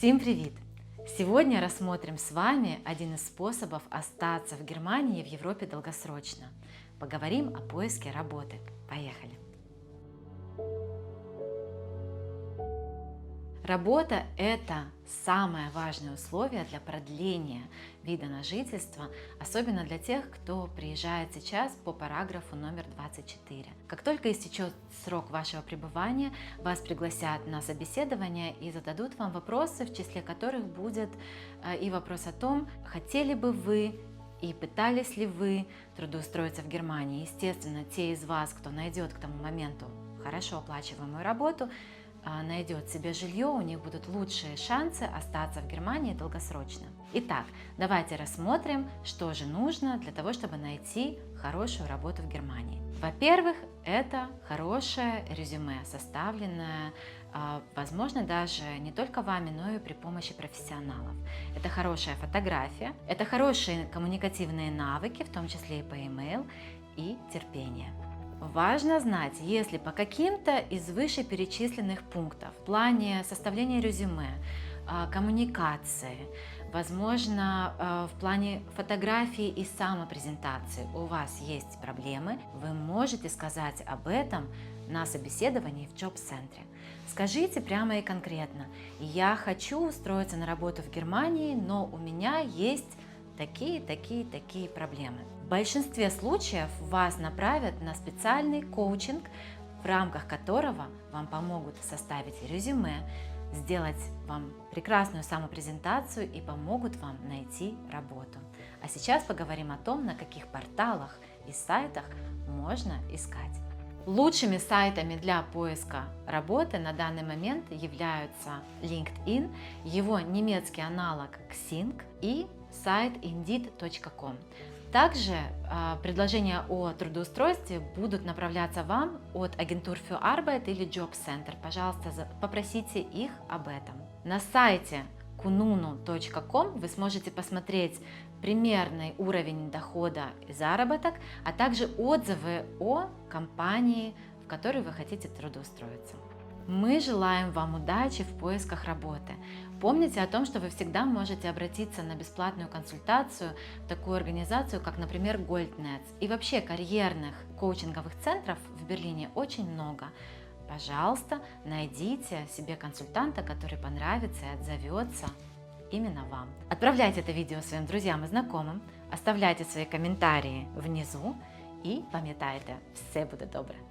Всем привет! Сегодня рассмотрим с вами один из способов остаться в Германии и в Европе долгосрочно. Поговорим о поиске работы. Поехали! Работа – это самое важное условие для продления вида на жительство, особенно для тех, кто приезжает сейчас по параграфу номер 24. Как только истечет срок вашего пребывания, вас пригласят на собеседование и зададут вам вопросы, в числе которых будет э, и вопрос о том, хотели бы вы и пытались ли вы трудоустроиться в Германии. Естественно, те из вас, кто найдет к тому моменту хорошо оплачиваемую работу, найдет себе жилье, у них будут лучшие шансы остаться в Германии долгосрочно. Итак, давайте рассмотрим, что же нужно для того, чтобы найти хорошую работу в Германии. Во-первых, это хорошее резюме, составленное, а, возможно, даже не только вами, но и при помощи профессионалов. Это хорошая фотография, это хорошие коммуникативные навыки, в том числе и по e-mail, и терпение. Важно знать, если по каким-то из вышеперечисленных пунктов в плане составления резюме, а, коммуникации, возможно, а, в плане фотографии и самопрезентации у вас есть проблемы, вы можете сказать об этом на собеседовании в джоб-центре. Скажите прямо и конкретно, я хочу устроиться на работу в Германии, но у меня есть такие, такие, такие проблемы. В большинстве случаев вас направят на специальный коучинг, в рамках которого вам помогут составить резюме, сделать вам прекрасную самопрезентацию и помогут вам найти работу. А сейчас поговорим о том, на каких порталах и сайтах можно искать. Лучшими сайтами для поиска работы на данный момент являются LinkedIn, его немецкий аналог Xing и сайт indeed.com. Также э, предложения о трудоустройстве будут направляться вам от агентур für Arbeit или Job Center. Пожалуйста, попросите их об этом. На сайте kununu.com вы сможете посмотреть примерный уровень дохода и заработок, а также отзывы о компании, в которой вы хотите трудоустроиться. Мы желаем вам удачи в поисках работы. Помните о том, что вы всегда можете обратиться на бесплатную консультацию в такую организацию, как, например, GoldNet. И вообще карьерных коучинговых центров в Берлине очень много. Пожалуйста, найдите себе консультанта, который понравится и отзовется именно вам. Отправляйте это видео своим друзьям и знакомым, оставляйте свои комментарии внизу и пам'ятайте, все будет добре.